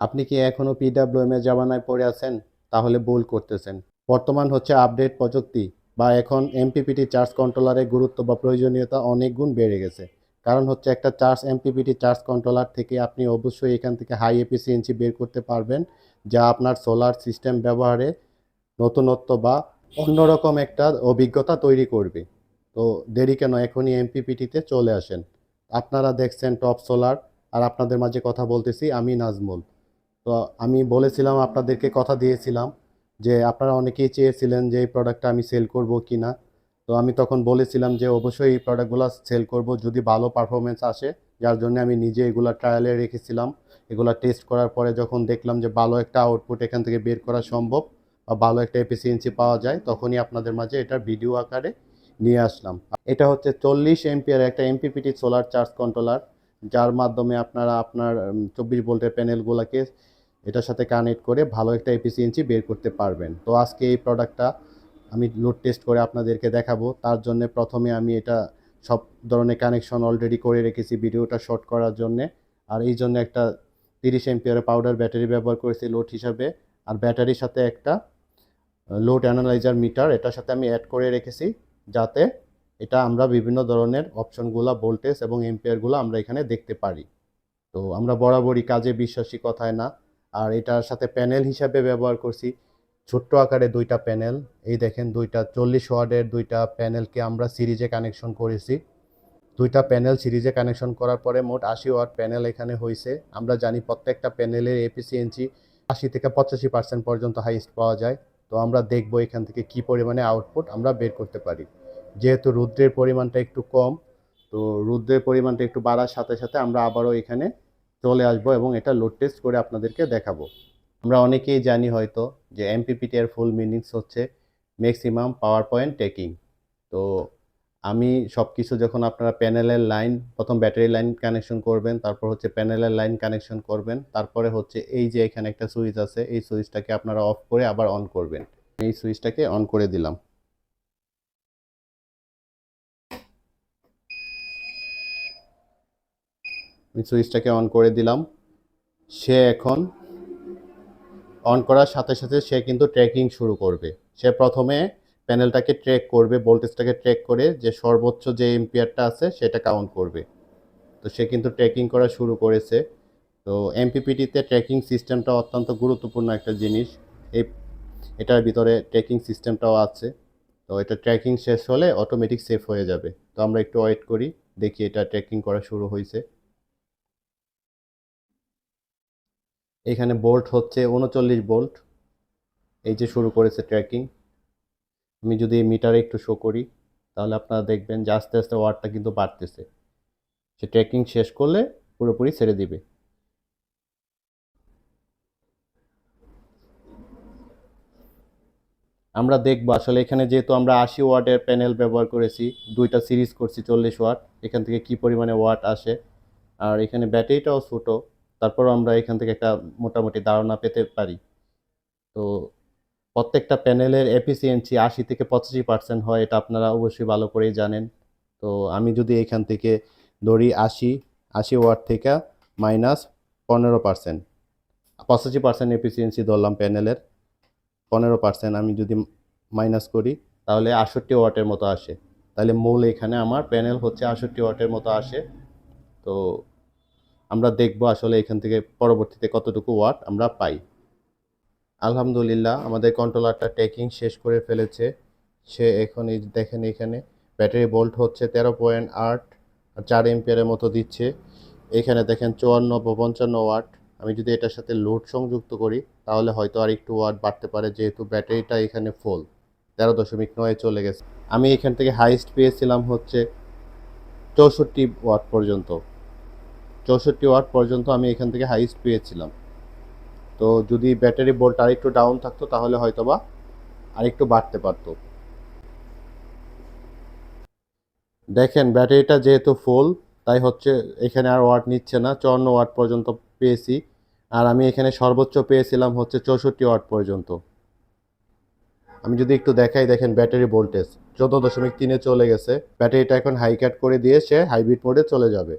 আপনি কি এখনও পিডাব্লিউএম এর জামানায় পড়ে আছেন? তাহলে ভুল করতেছেন। বর্তমান হচ্ছে আপডেট প্রযুক্তি বা এখন এমপিপিটি চার্জ কন্ট্রোলারের গুরুত্ব বা প্রয়োজনীয়তা অনেক গুণ বেড়ে গেছে। কারণ হচ্ছে একটা চার্জ এমপিপিটি চার্জ কন্ট্রোলার থেকে আপনি অবশ্যই এখান থেকে হাই এফিসিয়েন্সি বের করতে পারবেন, যা আপনার সোলার সিস্টেম ব্যবহারে নতুনত্ব বা অন্যরকম একটা অভিজ্ঞতা তৈরি করবে। তো দেরি কেন? এখনই এমপিপিটিতে চলে আসেন। আপনারা দেখছেন টপ সোলার আর আপনাদের মাঝে কথা বলতেছি আমি নাজমুল। তো আমি বলেছিলাম, আপনাদেরকে কথা দিয়েছিলাম যে আপনারা অনেকেই চেয়েছিলেন যে এই প্রোডাক্টটা আমি সেল করব কি না তো আমি তখন বলেছিলাম যে অবশ্যই এই প্রোডাক্টগুলো সেল করব, যদি ভালো পারফরমেন্স আসে। যার জন্য আমি নিজে এগুলো ট্রায়ালে রেখেছিলাম। এগুলো টেস্ট করার পরে যখন দেখলাম যে ভালো একটা আউটপুট এখান থেকে বের করা সম্ভব বা ভালো একটা এফিসিয়েন্সি পাওয়া যায়, তখনই আপনাদের মাঝে এটা ভিডিও আকারে নিয়ে আসলাম। এটা হচ্ছে চল্লিশ এমপিয়ার একটা এমপিপিটি সোলার চার্জ কন্ট্রোলার যার মাধ্যমে আপনারা আপনার চব্বিশ ভোল্টের প্যানেলগুলোকে এটার সাথে কানেক্ট করে ভালো একটা এফিসিয়েন্সি বের করতে পারবেন। তো আজকে এই প্রোডাক্টটা আমি লোড টেস্ট করে আপনাদেরকে দেখাবো। তার জন্য প্রথমে আমি এটা সব ধরনের কানেকশন অলরেডি করে রেখেছি ভিডিওটা শর্ট করার জন্যে। আর এই জন্য একটা তিরিশ এমপিয়ারের পাউডার ব্যাটারি ব্যবহার করেছি লোড হিসাবে। আর ব্যাটারির সাথে একটা লোড অ্যানালাইজার মিটার এটার সাথে আমি অ্যাড করে রেখেছি। যাতে এটা আমরা বিভিন্ন ধরনের অপশনগুলো ভোল্টেজ এবং এম্পিয়ারগুলো আমরা এখানে দেখতে পারি। তো আমরা বরাবরই কাজে বিশ্বাসী কথায় না। আর এটার সাথে প্যানেল হিসাবে ব্যবহার করছি। ছোট্ট আকারে দুইটা প্যানেল। এই দেখেন, দুইটা চল্লিশ ওয়ার্ডের দুইটা প্যানেলকে আমরা সিরিজে কানেকশন করেছি। দুইটা প্যানেল সিরিজে কানেকশন করার পরে মোট আশি ওয়াট প্যানেল এখানে হয়েছে আমরা জানি প্রত্যেকটা প্যানেলের এফিসিয়েন্সি আশি থেকে পঁচাশি পার্সেন্ট পর্যন্ত হাইস্ট পাওয়া যায়। তো আমরা দেখব এখান থেকে কি পরিমাণে আউটপুট আমরা বের করতে পারি। যেহেতু রুদ্রের পরিমাণটা একটু কম, তো রুদ্রের পরিমাণটা একটু বাড়ার সাথে সাথে আমরা আবারও এখানে চলে আসব এবং এটা লোড টেস্ট করে আপনাদেরকে দেখাবো। আমরা অনেকেই জানি হয়তো যে এমপিপিটি এর ফুল মিনিংস হচ্ছে ম্যাক্সিমাম পাওয়ার পয়েন্ট টেকিং তো আমি সব কিছু যখন আপনারা প্যানেলের লাইন প্রথম ব্যাটারি লাইন কানেকশন করবেন, তারপর হচ্ছে প্যানেলের লাইন কানেকশন করবেন, তারপরে হচ্ছে এই যে এখানে একটা সুইচ আছে, এই সুইচটাকে আপনারা অফ করে আবার অন করবেন। এই সুইচটাকে অন করে দিলাম। আমি সুইচটাকে অন করে দিলাম। সে এখন অন করার সাথে সাথে সে কিন্তু ট্র্যাকিং শুরু করবে। সে প্রথমে প্যানেলটাকে ট্র্যাক করবে ভোল্টেজটাকে ট্র্যাক করে যে সর্বোচ্চ যে এম্পিয়ারটা আছে সেটা কাউন্ট করবে। তো সে কিন্তু ট্র্যাকিং করা শুরু করেছে। তো এমপিপিটিতে ট্র্যাকিং সিস্টেমটা অত্যন্ত গুরুত্বপূর্ণ একটা জিনিস। এই, এটার ভিতরে ট্র্যাকিং সিস্টেমটাও আছে। তো এটা ট্র্যাকিং শেষ হলে অটোমেটিক সেভ হয়ে যাবে। তো আমরা একটু ওয়েট করি, দেখি এটা ট্র্যাকিং করা শুরু হয়েছে। এখানে বোল্ট হচ্ছে উনচল্লিশ বোল্ট। এই যে শুরু করেছে ট্র্যাকিং আমি যদি মিটারে একটু শো করি, তাহলে আপনারা দেখবেন যে আস্তে আস্তে ওয়াটটা কিন্তু বাড়তেছে। সে ট্র্যাকিং শেষ করলে পুরোপুরি ছেড়ে দিবে। আমরা দেখব আসলে এখানে যেহেতু আমরা আশি ওয়াটের প্যানেল ব্যবহার করেছি, দুইটা সিরিজ করছি চল্লিশ ওয়াট, এখান থেকে কি পরিমাণে ওয়াট আসে। আর এখানে ব্যাটারিটাও ছোটো। তারপরও আমরা এখান থেকে একটা মোটামুটি ধারণা পেতে পারি। তো প্রত্যেকটা প্যানেলের এফিসিয়েন্সি আশি থেকে পঁচাশি পার্সেন্ট হয়, এটা আপনারা অবশ্যই ভালো করেই জানেন। তো আমি যদি এখান থেকে ধরি আশি আশি ওয়াট থেকে মাইনাস পনেরো পার্সেন্ট, পঁচাশি পার্সেন্ট এফিসিয়েন্সি ধরলাম প্যানেলের, পনেরো পার্সেন্ট আমি যদি মাইনাস করি, তাহলে আটষট্টি ওয়াটের মতো আসে। তাহলে মূল এখানে আমার প্যানেল হচ্ছে আটষট্টি ওয়াটের মতো আসে। তো আমরা দেখব আসলে এখান থেকে পরবর্তীতে কতটুকু ওয়াট আমরা পাই। আলহামদুলিল্লাহ, আমাদের কন্ট্রোলারটা টেকিং শেষ করে ফেলেছে। সে এখন এই দেখেন এখানে, ব্যাটারি বোল্ট হচ্ছে তেরো পয়েন্ট আট চার এম্পিয়ারের মতো দিচ্ছে। এখানে দেখেন চুয়ান্ন, পঞ্চান্ন ওয়াট। আমি যদি এটার সাথে লোড সংযুক্ত করি, তাহলে হয়তো আর একটু ওয়াট বাড়তে পারে, যেহেতু ব্যাটারিটা এখানে ফুল তেরো দশমিক নয় চলে গেছে। আমি এখান থেকে হাইস্ট পেয়েছিলাম হচ্ছে চৌষট্টি ওয়াট পর্যন্ত। চৌষট্টি ওয়াট পর্যন্ত আমি এখান থেকে হাইস্ট পেয়েছিলাম। তো যদি ব্যাটারি ভোল্ট আরেকটু ডাউন থাকতো, তাহলে হয়তো হয়তোবা আরেকটু বাড়তে পারতো। দেখেন ব্যাটারিটা যেহেতু ফুল তাই হচ্ছে এখানে আর ওয়াট নিচ্ছে না, চুয়ান্ন ওয়াট পর্যন্ত পেয়েছি। আর আমি এখানে সর্বোচ্চ পেয়েছিলাম হচ্ছে চৌষট্টি ওয়াট পর্যন্ত। আমি যদি একটু দেখাই, দেখেন ব্যাটারি ভোল্টেজ চোদ্দ দশমিক তিনে চলে গেছে। ব্যাটারিটা এখন হাই কাট করে দিয়ে সে হাইব্রিড মোডে চলে যাবে।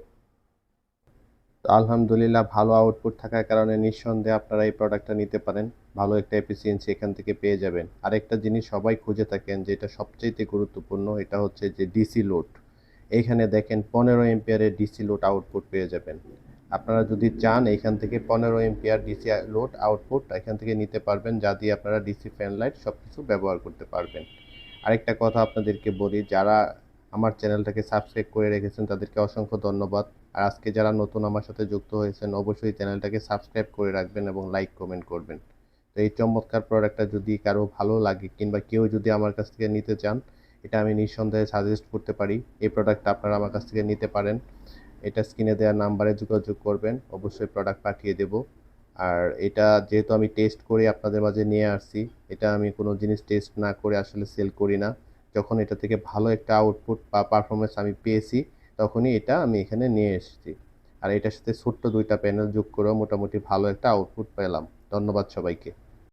আলহামদুলিল্লাহ ভালো আউটপুট থাকার কারণে নিঃসন্দেহে আপনারা এই প্রোডাক্টটা নিতে পারেন। ভালো একটা এফিসিয়েন্সি এখান থেকে পেয়ে যাবেন। আরেকটা জিনিস সবাই খুঁজে থাকেন যেটা সবচেয়ে গুরুত্বপূর্ণ, এটা হচ্ছে যে ডিসি লোড এইখানে দেখেন পনেরো এম্পিয়ারের ডিসি লোড আউটপুট পেয়ে যাবেন। আপনারা যদি চান এখান থেকে পনেরো এম্পিয়ার ডিসি লোড আউটপুট এখান থেকে নিতে পারবেন, যা দিয়ে আপনারা ডিসি ফ্যান লাইট সব কিছু ব্যবহার করতে পারবেন। আরেকটা কথা আপনাদেরকে বলি, যারা আমার চ্যানেলটাকে সাবস্ক্রাইব করে রেখেছেন, তাদেরকে অসংখ্য ধন্যবাদ। আর আজকে যারা নতুন আমার সাথে যুক্ত হয়েছেন, অবশ্যই চ্যানেলটাকে সাবস্ক্রাইব করে রাখবেন এবং লাইক কমেন্ট করবেন। তো এই চমৎকার প্রোডাক্টটা যদি কারও ভালো লাগে কিংবা কেউ যদি আমার কাছ থেকে নিতে চান, এটা আমি নিঃসন্দেহে সাজেস্ট করতে পারি। এই প্রোডাক্টটা আপনারা আমার কাছ থেকে নিতে পারেন। এটা স্ক্রিনে দেওয়া নাম্বারে যোগাযোগ করবেন, অবশ্যই প্রোডাক্ট পাঠিয়ে দেব। আর এটা যেহেতু আমি টেস্ট করে আপনাদের মাঝে নিয়ে আসছি, এটা আমি কোনো জিনিস টেস্ট না করে আসলে সেল করি না। যখন এটা থেকে ভালো একটা আউটপুট বা পারফরমেন্স আমি পেয়েছি তখনই এটা আমি এখানে নিয়ে এসেছি। আর এটার সাথে ছোট্ট দুইটা প্যানেল যোগ করেও মোটামুটি ভালো একটা আউটপুট পেলাম। ধন্যবাদ সবাইকে।